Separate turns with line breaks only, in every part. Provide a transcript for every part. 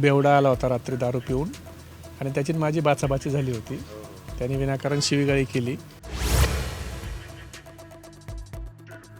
बेवडा आला होता रात्री दारू पिऊन. आणि त्याची माझी बाचाबाची झाली होती. त्याने विनाकारण शिवीगाळी केली.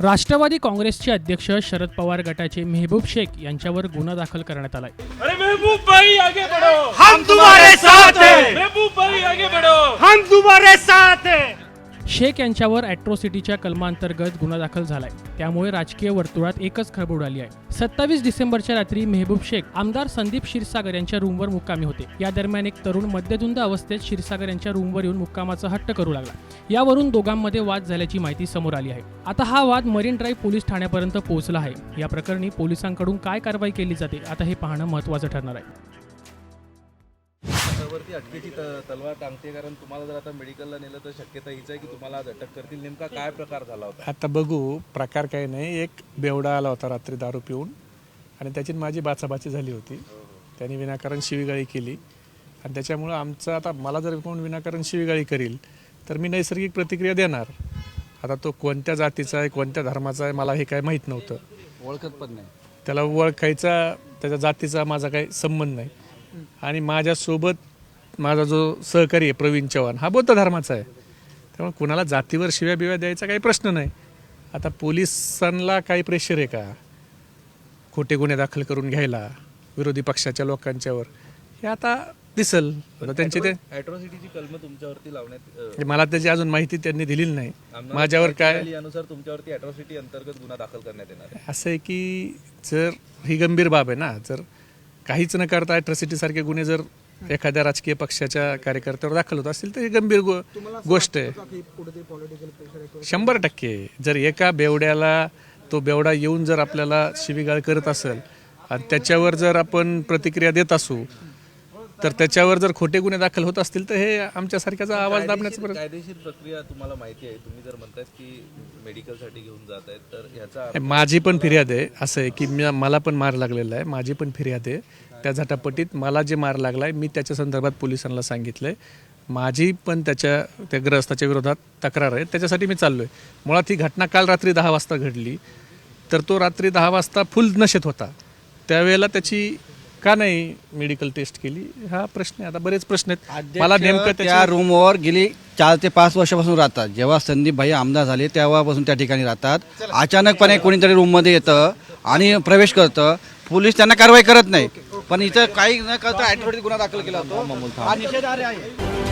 राष्ट्रवादी काँग्रेसचे अध्यक्ष शरद पवार गटाचे मेहबूब शेख यांच्यावर गुन्हा दाखल करण्यात आलाय.
अरे महबूब भाई आगे बढ़ो.
हम तुम्हारे साथ हैं.
महबूब भाई आगे बढ़ो.
हम तुम्हारे साथ हैं.
शेख यांच्यावर अॅट्रोसिटीच्या कलमांतर्गत गुन्हा दाखल झालाय. त्यामुळे राजकीय वर्तुळात एकच खळबळ उडाली आहे. सत्तावीस डिसेंबरच्या रात्री मेहबूब शेख आमदार संदीप क्षीरसागर यांच्या रूमवर मुक्कामी होते. या दरम्यान एक तरुण मद्यधुंद अवस्थेत क्षीरसागर यांच्या रूमवर येऊन मुक्कामाचा हट्ट करू लागला. यावरून दोघांमध्ये वाद झाल्याची माहिती समोर आली आहे. आता हा वाद मरीन ड्राईव्ह पोलीस ठाण्यापर्यंत पोहोचला आहे. या प्रकरणी पोलिसांकडून काय कारवाई केली जाते आता हे पाहणं महत्त्वाचं ठरणार आहे.
वरती अटकेची तलवार टांगते कारण तुम्हाला जर आता मेडिकलला नेलं तर शक्यता हीच आहे की तुम्हाला आज अटक करतील. नेमका काय प्रकार झाला होता?
आता बघू प्रकार काही नाही. एक बेवडा आला होता रात्री दारू पिऊन. आणि त्याची माझी बाचाबाची झाली होती. त्याने विनाकारण शिवीगाळी केली. आणि त्याच्यामुळं आमचं आता मला जर कोण विनाकारण शिवीगाळी करील तर मी नैसर्गिक प्रतिक्रिया देणार. आता तो कोणत्या जातीचा आहे कोणत्या धर्माचा आहे मला हे काय माहीत नव्हतं.
ओळखत पण नाही.
त्याला ओळखायचा त्याच्या जातीचा माझा काही संबंध नाही. आणि माझ्यासोबत माझा जो सहकारी आहे प्रवीण चव्हाण हा बौद्ध धर्माचा आहे. त्यामुळे कुणाला जातीवर शिव्या बिव्या द्यायचा काही प्रश्न नाही. आता पोलिसांना काही प्रेशर आहे का? खोटे गुन्हे दाखल करून घ्यायला विरोधी पक्षाच्या लोकांच्यावर. हे आता दिसल. त्यांचे ते
अॅट्रॉसिटीची कलम तुमच्यावरती लावण्यात
मला त्याची अजून माहिती त्यांनी दिलेली नाही. माझ्यावर काय
अनुसार तुमच्यावरती अॅट्रॉसिटी अंतर्गत गुन्हा दाखल करण्यात येणार आहे.
असं आहे की जर ही गंभीर बाब आहे ना जर काहीच न करता अॅट्रॉसिटी सारखे गुन्हे जर एखाद्या राजकीय पक्षाच्या कार्यकर्त्यावर दाखल होत असतील तर ही गंभीर गो गोष्ट आहे. शंभर टक्के. जर एका बेवड्याला तो बेवडा येऊन जर आपल्याला शिवीगाळ करत असेल आणि त्याच्यावर जर आपण प्रतिक्रिया देत असू तर त्याच्यावर जर खोटे गुन्हे दाखल होत असतील तर हे आमच्यासारख्याचा आवाज दाबण्याचं
कायदेशीर कायदेशीर प्रक्रिया तुम्हाला माहिती आहे. तुम्ही जर म्हणतायत की मेडिकलसाठी घेऊन जात आहेत तर ह्याचा
माझी पण फिर्याद आहे. असं आहे की मी मला पण मार लागलेला आहे. माझी पण फिर्याद आहे. त्या झटापटीत मला जे मार लागला आहे मी त्याच्या संदर्भात पोलिसांना सांगितलं आहे माझी पण त्याच्या त्या ग्रस्ताच्या विरोधात तक्रार आहे. त्याच्यासाठी मी चाललो आहे मुळात ही घटना काल रात्री दहा वाजता घडली. तर तो रात्री दहा वाजता फुल नशेत होता. त्यावेळेला त्याची का नाही मेडिकल टेस्ट केली? हा प्रश्न आहे. आता बरेच प्रश्न आहेत. मला नेमकं
त्या रूमवर गेली. चार ते पाच वर्षापासून राहतात. जेव्हा संदीप भाई आमदार झाले तेव्हापासून त्या ठिकाणी राहतात. अचानकपणे कोणीतरी रूममध्ये येतं आणि प्रवेश करतं. पोलीस त्यांना कारवाई करत नाही. पण इथं काही न करता गुन्हा दाखल केला होतो. हा निषेधार्ह आहे.